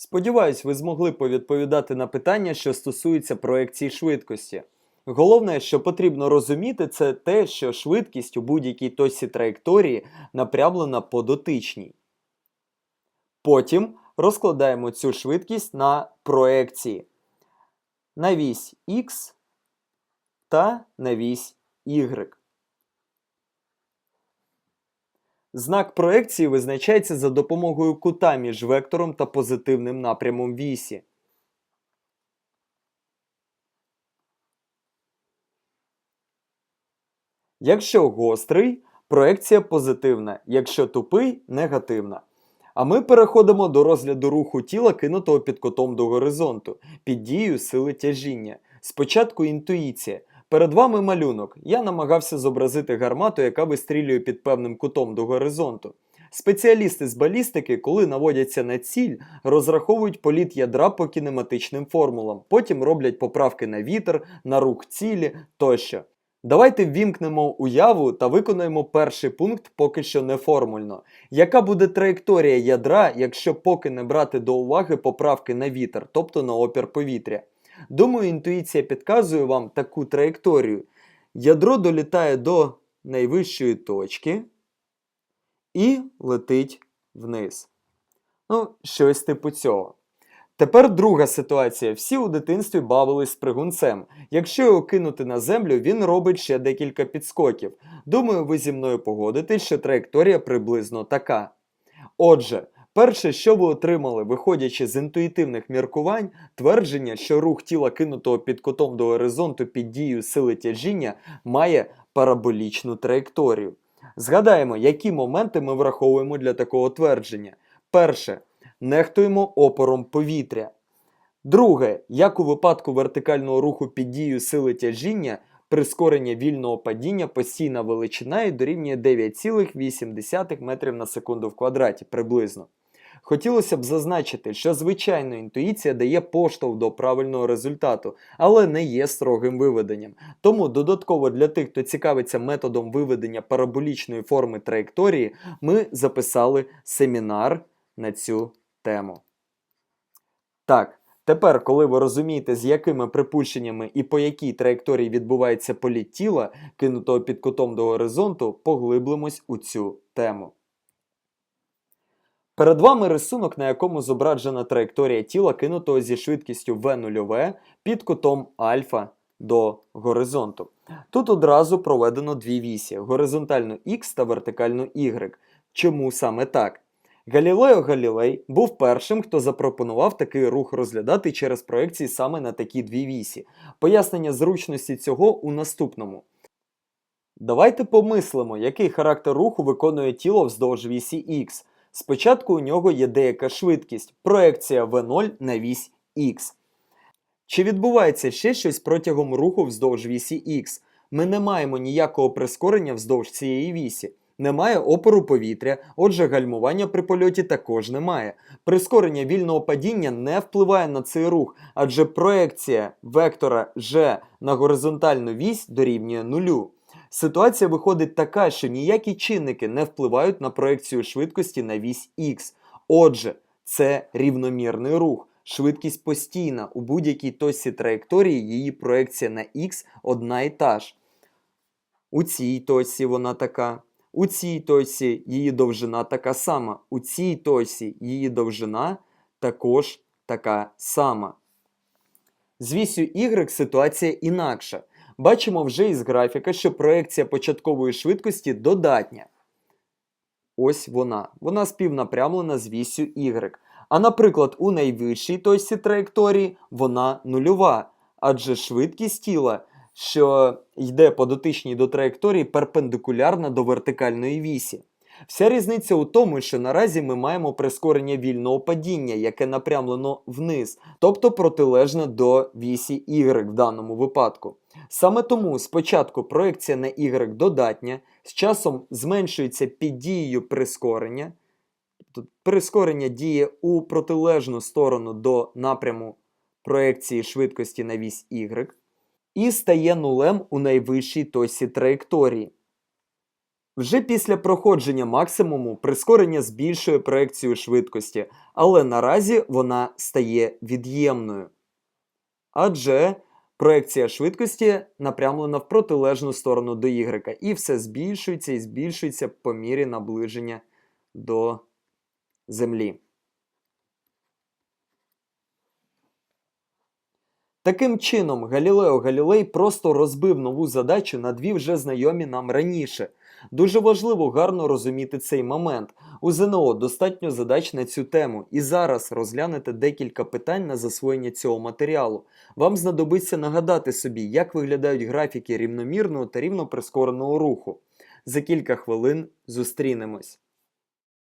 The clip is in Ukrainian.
Сподіваюсь, ви змогли повідповідати на питання, що стосуються проекції швидкості. Головне, що потрібно розуміти, це те, що швидкість у будь-якій точці траєкторії напрямлена по дотичній. Потім розкладаємо цю швидкість на проекції на вісь X та на вісь Y. Знак проекції визначається за допомогою кута між вектором та позитивним напрямом вісі. Якщо гострий, проекція позитивна, якщо тупий негативна. А ми переходимо до розгляду руху тіла, кинутого під кутом до горизонту, під дією сили тяжіння. Спочатку інтуїція. Перед вами малюнок. Я намагався зобразити гармату, яка вистрілює під певним кутом до горизонту. Спеціалісти з балістики, коли наводяться на ціль, розраховують політ ядра по кінематичним формулам, потім роблять поправки на вітер, на рух цілі тощо. Давайте ввімкнемо уяву та виконаємо перший пункт поки що не формульно. Яка буде траєкторія ядра, якщо поки не брати до уваги поправки на вітер, тобто на опір повітря? Думаю, інтуїція підказує вам таку траєкторію. Ядро долітає до найвищої точки і летить вниз. Ну, щось типу цього. Тепер друга ситуація. Всі у дитинстві бавились пригунцем. Якщо його кинути на землю, він робить ще декілька підскоків. Думаю, ви зі мною погодитесь, що траєкторія приблизно така. Отже, перше, що ви отримали, виходячи з інтуїтивних міркувань, твердження, що рух тіла кинутого під кутом до горизонту під дією сили тяжіння має параболічну траєкторію. Згадаємо, які моменти ми враховуємо для такого твердження. Перше, нехтуємо опором повітря. Друге, як у випадку вертикального руху під дією сили тяжіння, прискорення вільного падіння постійна величина і дорівнює 9,8 метрів на секунду в квадраті приблизно. Хотілося б зазначити, що звичайно інтуїція дає поштовх до правильного результату, але не є строгим виведенням. Тому додатково для тих, хто цікавиться методом виведення параболічної форми траєкторії, ми записали семінар на цю тему. Так, тепер, коли ви розумієте, з якими припущеннями і по якій траєкторії відбувається політ тіла, кинутого під кутом до горизонту, поглиблимось у цю тему. Перед вами рисунок, на якому зображена траєкторія тіла, кинутого зі швидкістю v0 під кутом альфа до горизонту. Тут одразу проведено дві вісі: горизонтальну X та вертикальну Y. Чому саме так? Галілео Галілей був першим, хто запропонував такий рух розглядати через проекції саме на такі дві вісі. Пояснення зручності цього у наступному. Давайте помислимо, який характер руху виконує тіло вздовж вісі X. Спочатку у нього є деяка швидкість, проекція V0 на вісь X. Чи відбувається ще щось протягом руху вздовж вісі X? Ми не маємо ніякого прискорення вздовж цієї вісі. Немає опору повітря, отже, гальмування при польоті також немає. Прискорення вільного падіння не впливає на цей рух, адже проекція вектора G на горизонтальну вісь дорівнює нулю. Ситуація виходить така, що ніякі чинники не впливають на проекцію швидкості на вісь X. Отже, це рівномірний рух. Швидкість постійна. У будь-якій точці траєкторії її проекція на X одна і та ж. У цій точці вона така. У цій точці її довжина така сама. У цій точці її довжина також така сама. З вісю Y ситуація інакша. Бачимо вже із графіка, що проекція початкової швидкості додатня. Ось вона. Вона співнапрямлена з вісю Y. А наприклад, у найвищій точці траєкторії вона нульова, адже швидкість тіла, що йде по дотичній до траєкторії, перпендикулярна до вертикальної вісі. Вся різниця у тому, що наразі ми маємо прискорення вільного падіння, яке напрямлено вниз, тобто протилежне до вісі Y в даному випадку. Саме тому спочатку проекція на Y додатня, з часом зменшується під дією прискорення. Прискорення діє у протилежну сторону до напряму проекції швидкості на вісь Y і стає нулем у найвищій точці траєкторії. Вже після проходження максимуму прискорення збільшує проекцію швидкості, але наразі вона стає від'ємною. Адже проекція швидкості напрямлена в протилежну сторону до y, і все збільшується і збільшується по мірі наближення до Землі. Таким чином, Галілео Галілей просто розбив нову задачу на дві вже знайомі нам раніше. Дуже важливо гарно розуміти цей момент. У ЗНО достатньо задач на цю тему, і зараз розглянете декілька питань на засвоєння цього матеріалу. Вам знадобиться нагадати собі, як виглядають графіки рівномірного та рівноприскореного руху. За кілька хвилин зустрінемось.